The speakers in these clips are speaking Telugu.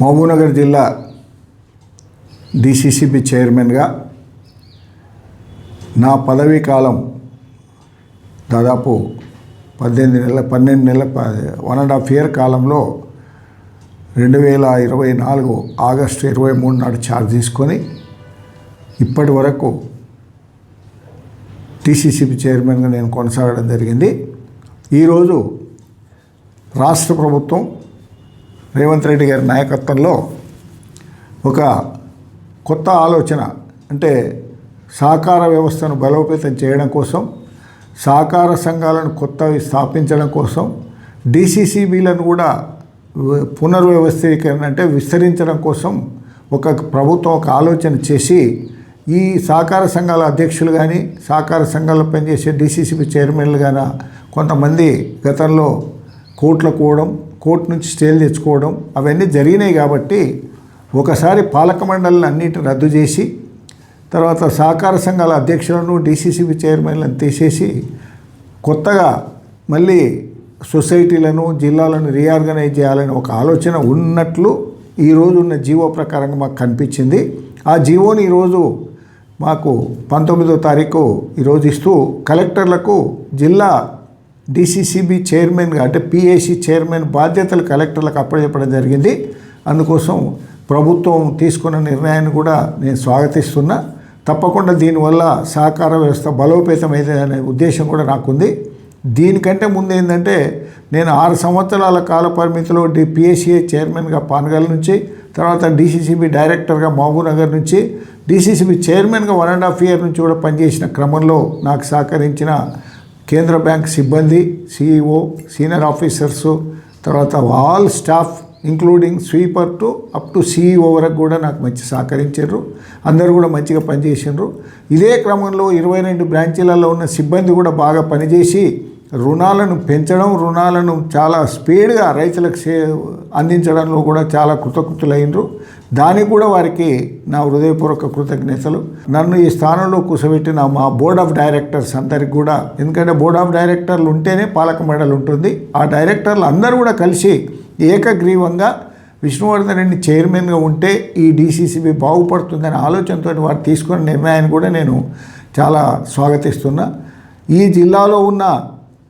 మహబూబ్నగర్ జిల్లా డిసిసిబి చైర్మన్గా నా పదవీ కాలం దాదాపు పద్దెనిమిది నెలల పన్నెండు నెలల వన్ అండ్ హాఫ్ ఇయర్ కాలంలో రెండు వేల ఇరవై నాలుగు ఆగస్టు ఇరవై మూడు నాడు ఛార్జ్ తీసుకొని ఇప్పటి వరకు టీసీసీపీ చైర్మన్గా నేను కొనసాగడం జరిగింది. ఈరోజు రాష్ట్ర ప్రభుత్వం రేవంత్ రెడ్డి గారి నాయకత్వంలో ఒక కొత్త ఆలోచన అంటే సహకార వ్యవస్థను బలోపేతం చేయడం కోసం సహకార సంఘాలను కొత్తవి స్థాపించడం కోసం డీసీసీబీలను కూడా పునర్వ్యవస్థీకరణ అంటే విస్తరించడం కోసం ఒక ప్రభుత్వం ఒక ఆలోచన చేసి ఈ సహకార సంఘాల అధ్యక్షులు కానీ సహకార సంఘాలు పనిచేసే డీసీసీబీ చైర్మన్లు కానీ కొంతమంది గతంలో కోట్లు పోవడం కోర్టు నుంచి స్టేలు తెచ్చుకోవడం అవన్నీ జరిగినాయి కాబట్టి ఒకసారి పాలక మండలిని అన్నిటిని రద్దు చేసి తర్వాత సహకార సంఘాల అధ్యక్షులను డీసీసీబీ చైర్మన్లను తీసేసి కొత్తగా మళ్ళీ సొసైటీలను జిల్లాలను రీఆర్గనైజ్ చేయాలని ఒక ఆలోచన ఉన్నట్లు ఈరోజు ఉన్న జీవో ప్రకారంగా మాకు కనిపించింది. ఆ జీవోని ఈరోజు మాకు పంతొమ్మిదో తారీఖు ఈరోజు ఇస్తూ కలెక్టర్లకు జిల్లా డిసిసిబి చైర్మన్గా అంటే పిఏసి చైర్మన్ బాధ్యతలు కలెక్టర్లకు అప్పచెప్పడం జరిగింది. అందుకోసం ప్రభుత్వం తీసుకున్న నిర్ణయాన్ని కూడా నేను స్వాగతిస్తున్నా. తప్పకుండా దీనివల్ల సహకార వ్యవస్థ బలోపేతం అనే ఉద్దేశం కూడా నాకుంది. దీనికంటే ముందు ఏంటంటే నేను ఆరు సంవత్సరాల కాల పరిమితిలో డి పిఎస్సిఏ చైర్మన్గా పానగల్ నుంచి తర్వాత డీసీసీబీ డైరెక్టర్గా మహబూబ్నగర్ నుంచి డీసీసీబీ చైర్మన్గా వన్ అండ్ హాఫ్ ఇయర్ నుంచి కూడా పనిచేసిన క్రమంలో నాకు సహకరించిన కేంద్ర బ్యాంక్ సిబ్బంది సిఇఓ సీనియర్ ఆఫీసర్స్ తర్వాత all staff including sweeper to up to CEO వరకు కూడా నాకు మంచి సహకరించారు. అందరూ కూడా మంచిగా పనిచేసారు ఇదే క్రమంలో ఇరవై రెండు బ్రాంచీలలో ఉన్న సిబ్బంది కూడా బాగా పనిచేసి రుణాలను పెంచడం రుణాలను చాలా స్పీడ్గా రైతులకు సే అందించడంలో కూడా చాలా కృతకృతులైనరు దానికి కూడా వారికి నా హృదయపూర్వక కృతజ్ఞతలు. నన్ను ఈ స్థానంలో కూర్చోబెట్టిన మా బోర్డ్ ఆఫ్ డైరెక్టర్స్ అందరికి కూడా ఎందుకంటే బోర్డ్ ఆఫ్ డైరెక్టర్లు ఉంటేనే పాలక మండలి ఉంటుంది. ఆ డైరెక్టర్లు అందరూ కూడా కలిసి ఏకగ్రీవంగా విష్ణువర్ధన్ రెడ్డి చైర్మన్గా ఉంటే ఈ డీసీసీబీ బాగుపడుతుందనే ఆలోచనతో వారు తీసుకున్న నిర్ణయాన్ని కూడా నేను చాలా స్వాగతిస్తున్నా. ఈ జిల్లాలో ఉన్న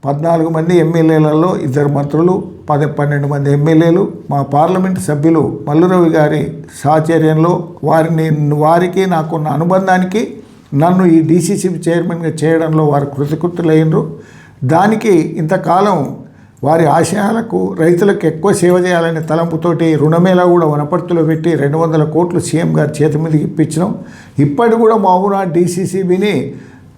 పద్నాలుగు మంది ఎమ్మెల్యేలలో ఇద్దరు మంత్రులు పది పన్నెండు మంది ఎమ్మెల్యేలు మా పార్లమెంట్ సభ్యులు మల్లురవి గారి సాచర్యంలో వారిని వారికి నాకున్న అనుబంధానికి నన్ను ఈ డీసీసీబీ చైర్మన్గా చేయడంలో వారు కృతకృతులైనరు దానికి ఇంతకాలం వారి ఆశయాలకు రైతులకు ఎక్కువ సేవ చేయాలనే తలంపుతోటి రుణమేళా కూడా వనపర్తిలో పెట్టి రెండు వందల కోట్లు సీఎం గారి చేతి మీదకి ఇప్పించినాం. ఇప్పటి కూడా మా డీసీసీబీని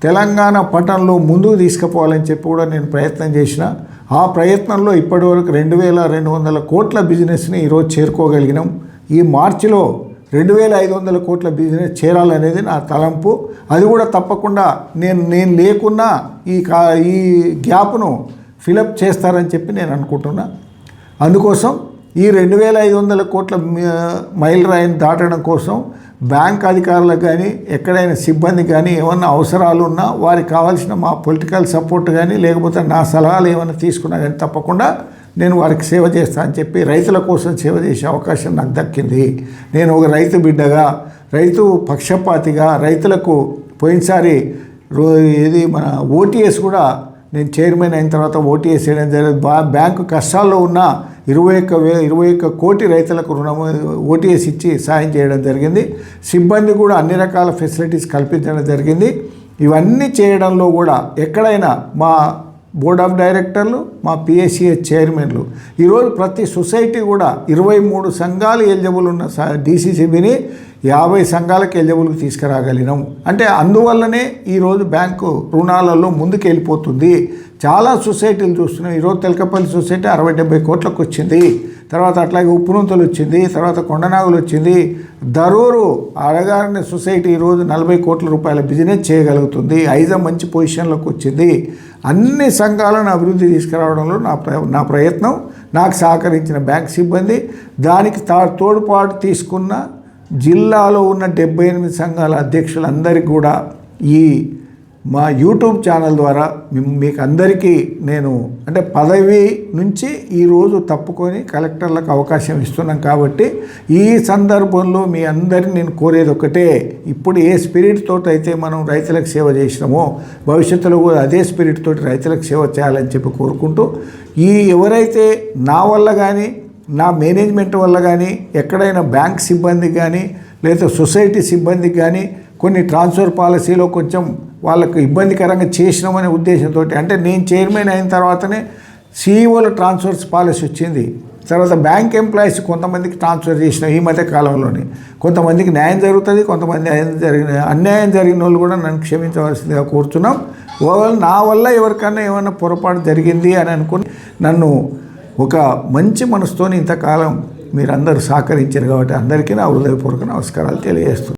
తెలంగాణ పట్టణంలో ముందుకు తీసుకుపోవాలని చెప్పి కూడా నేను ప్రయత్నం చేసిన. ఆ ప్రయత్నంలో ఇప్పటివరకు రెండు వేల రెండు వందల కోట్ల బిజినెస్ని ఈరోజు చేరుకోగలిగినాం. ఈ మార్చిలో రెండు వేల ఐదు వందల కోట్ల బిజినెస్ చేరాలనేది నా తలంపు. అది కూడా తప్పకుండా నేను నేను లేకున్నా ఈ కా ఈ గ్యాప్ను ఫిలప్ చేస్తారని చెప్పి నేను అనుకుంటున్నా. అందుకోసం ఈ రెండు వేల ఐదు వందల కోట్ల మైల్ రాయిని దాటడం కోసం బ్యాంక్ అధికారులకు కానీ ఎక్కడైనా సిబ్బంది కానీ ఏమన్నా అవసరాలు ఉన్నా వారికి కావాల్సిన మా పొలిటికల్ సపోర్ట్ కానీ లేకపోతే నా సలహాలు ఏమైనా తీసుకున్నా కానీ తప్పకుండా నేను వారికి సేవ చేస్తా అని చెప్పి రైతుల కోసం సేవ చేసే అవకాశం నాకు దక్కింది. నేను ఒక రైతు బిడ్డగా రైతు పక్షపాతిగా రైతులకు పోయినసారి రో మన ఓటీఎస్ కూడా నేను చైర్మన్ అయిన తర్వాత ఓటీఎస్ చేయడం జరిగింది. బా బ్యాంకు కష్టాల్లో ఉన్న ఇరవై ఒక్క వే ఇరవై ఒక్క కోటి రైతులకు రుణం ఓటీఎస్ ఇచ్చి సాయం చేయడం జరిగింది. సిబ్బంది కూడా అన్ని రకాల ఫెసిలిటీస్ కల్పించడం జరిగింది. ఇవన్నీ చేయడంలో కూడా ఎక్కడైనా మా బోర్డ్ ఆఫ్ డైరెక్టర్లు మా పిఎస్సిఏ చైర్మన్లు ఈరోజు ప్రతి సొసైటీ కూడా ఇరవై మూడు సంఘాలు ఎలిజిబుల్ ఉన్న డీసీసీబీని యాభై సంఘాలకు ఎలిజిబుల్కి తీసుకురాగలిగినాం. అంటే అందువల్లనే ఈరోజు బ్యాంకు రుణాలలో ముందుకెళ్ళిపోతుంది. చాలా సొసైటీలు చూస్తున్నాం ఈరోజు తెలకపల్లి సొసైటీ అరవై డెబ్బై కోట్లకు వచ్చింది. తర్వాత అట్లాగే ఉప్పునూతలు వచ్చింది. తర్వాత కొండనాగులు వచ్చింది. దరూరు అడగారిన సొసైటీ ఈరోజు నలభై కోట్ల రూపాయల బిజినెస్ చేయగలుగుతుంది. ఐజా మంచి పొజిషన్లోకి వచ్చింది. అన్ని సంఘాలను అభివృద్ధి తీసుకురావడంలో నా ప్ర నా ప్రయత్నం. నాకు సహకరించిన బ్యాంక్ సిబ్బంది దానికి తా తోడ్పాటు తీసుకున్న జిల్లాలో ఉన్న డెబ్బై ఎనిమిది సంఘాల అధ్యక్షులందరికీ కూడా ఈ మా యూట్యూబ్ ఛానల్ ద్వారా మీకు అందరికీ నేను అంటే పదవి నుంచి ఈరోజు తప్పుకొని కలెక్టర్లకు అవకాశం ఇస్తున్నాం కాబట్టి ఈ సందర్భంలో మీ అందరిని నేను కోరేది ఒకటే ఇప్పుడు ఏ స్పిరిట్ తోటి అయితే మనం రైతులకు సేవ చేసినామో భవిష్యత్తులో కూడా అదే స్పిరిట్ తోటి రైతులకు సేవ చేయాలని చెప్పి కోరుకుంటూ ఈ ఎవరైతే నా వల్ల కానీ నా మేనేజ్మెంట్ వల్ల కానీ ఎక్కడైనా బ్యాంక్ సిబ్బందికి కానీ లేదా సొసైటీ సిబ్బందికి కానీ కొన్ని ట్రాన్స్ఫర్ పాలసీలో కొంచెం వాళ్ళకు ఇబ్బందికరంగా చేసినామనే ఉద్దేశంతో అంటే నేను చైర్మన్ అయిన తర్వాతనే సీఈఓల ట్రాన్స్ఫర్స్ పాలసీ వచ్చింది. తర్వాత బ్యాంక్ ఎంప్లాయీస్ కొంతమందికి ట్రాన్స్ఫర్ చేసిన ఈ మధ్య కాలంలోనే. కొంతమందికి న్యాయం జరుగుతుంది కొంతమంది న్యాయం జరిగిన అన్యాయం జరిగిన వాళ్ళు కూడా నన్ను క్షమించవలసిందిగా కోరుతున్నాం. నా వల్ల ఎవరికన్నా ఏమైనా పొరపాటు జరిగింది అని అనుకుని నన్ను ఒక మంచి మనసుతో ఇంతకాలం మీరందరూ సహకరించారు కాబట్టి అందరికీ నా హృదయపూర్వక నమస్కారాలు తెలియజేస్తున్నాను.